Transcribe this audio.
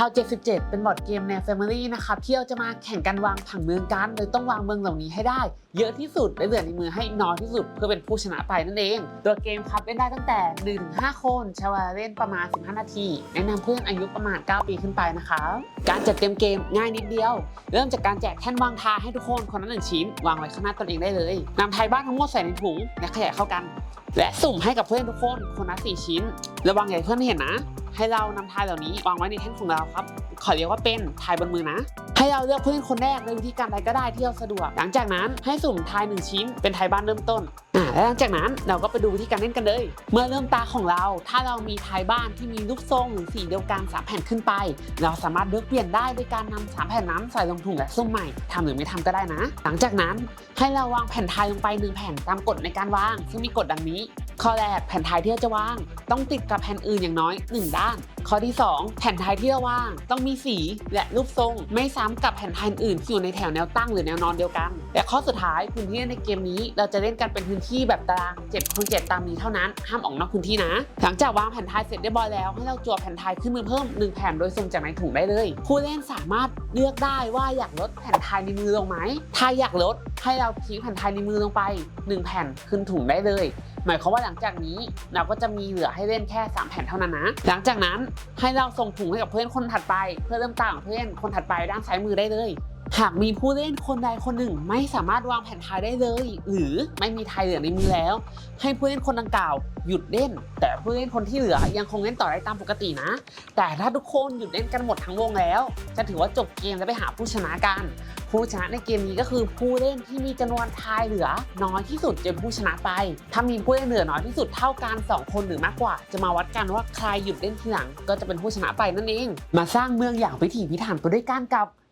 าว77 เป็นบอร์ดเกมแนว Family นะครับที่เราจะมาแข่งกันวางผังเมืองกันโดยต้องวางเมืองเหล่านี้ให้ได้ เยอะที่สุดและเหลือในมือให้น้อยที่สุด เพื่อเป็นผู้ชนะไปนั่นเอง ตัวเกมครับเล่นได้ตั้งแต่ 1-5 คนช้เวาเล่นประมาณ 15 นาที แนะนำเพื่อนอายุประมาณ 9 ปีขึ้นไปนะครับการจัดเต็มเกมง่ายนิดเดียว เริ่มจากการแจกแท่นวางทาให้ทุกคนคนละหนึ่งชิ้น วางไว้ข้างหน้าตนเองได้เลยนำไทยบ้านทั้งหมดใส่ในถุงและขยายเข้ากัน และสุ่มให้กับเพื่อนทุกคนคนละสี่ชิ้น ระวังอย่าให้เพื่อนเห็นนะ ให้เรานำทายเหล่านี้วางไว้ในแท่นของเราครับ ขอเรียกว่าเป็นทายบนมือนะ ให้เราเลือกผู้เล่นคนแรกในวิธีการใดก็ได้ที่เราสะดวก หลังจากนั้นให้สุ่มทายหนึ่งชิ้น เป็นทายบ้านเริ่มต้นอ่าและหลังจากนั้นเราก็ไปดูวิธีการเล่นกันเลย เมื่อเริ่มตาของเรา ถ้าเรามีทายบ้านที่มีรูปทรงหรือสีเดียวกันสามแผ่นขึ้นไป เราสามารถเลือกเปลี่ยนได้โดยการนำสามแผ่นนั้นใส่ลงถุงและสุ่มใหม่ทำหรือไม่ทำก็ได้นะ หลังจากนั้นให้เราวางแผ่นทายลงไปหนึ่งแผ่นตามกฎในการวาง ซึ่งมีกฎดังนี้ ข้อแรกแผ่นทายที่เราจะว่าง ต้องติดกับแผ่นอื่นอย่างน้อย 1 ด้าน ข้อที่ 2 แผ่นทายที่เราวาง ต้องมีสีและรูปทรง ไม่ซ้ำกับแผ่นทายอื่นที่อยู่ในแถวแนวตั้งหรือแนวนอนเดียวกัน และข้อสุดท้ายพื้นที่ในเกมนี้ เราจะเล่นกันเป็นพื้นที่แบบตาราง7คูณ7ตามนี้เท่านั้นห้ามออกนอกพื้นที่นะ หลังจากวางแผ่นทายเสร็จเรียบร้อยแล้วให้เราจั่วแผ่นทายขึ้นมือเพิ่ม1แผ่นโดยสุ่มจากในถุงได้เลย ผู้เล่นสามารถเลือกได้ว่าอยากลดแผ่นทายในมือลงไหมถ้าอยากลดให้เราทิ้งแผ่นทายในมือลงไป 1 แผ่นขึ้นถุงได้เลย หมายความว่าหลังจากนี้เราก็จะมีเหลือให้เล่นแค่ 3 แผ่นเท่านั้นนะ หลังจากนั้นให้เราส่งถุงให้กับเพื่อนคนถัดไป เพื่อเริ่มต่างเพื่อนคนถัดไปด้านซ้ายมือได้เลยหากมีผู้เล่นคนใดคนหนึ่งไม่สามารถวางแผ่นทายได้เลย หรือไม่มีทายเหลือในมือแล้ว ให้ผู้เล่นคนดังกล่าวหยุดเล่น แต่ผู้เล่นคนที่เหลือยังคงเล่นต่อได้ตามปกตินะ แต่ถ้าทุกคนหยุดเล่นกันหมดทั้งวงแล้ว จะถือว่าจบเกมและไปหาผู้ชนะกัน ผู้ชนะในเกมนี้ก็คือผู้เล่นที่มีจำนวนทายเหลือ น้อยที่สุดจะเป็นผู้ชนะไป ถ้ามีผู้เล่นเหลือน้อยที่สุดเท่ากัน 2 คนหรือมากกว่า จะมาวัดกันว่าใครหยุดเล่นทีหลังก็จะเป็นผู้ชนะไปนั่นเอง มาสร้างเมืองอย่างพิถีพิถันไปด้วยกันกับ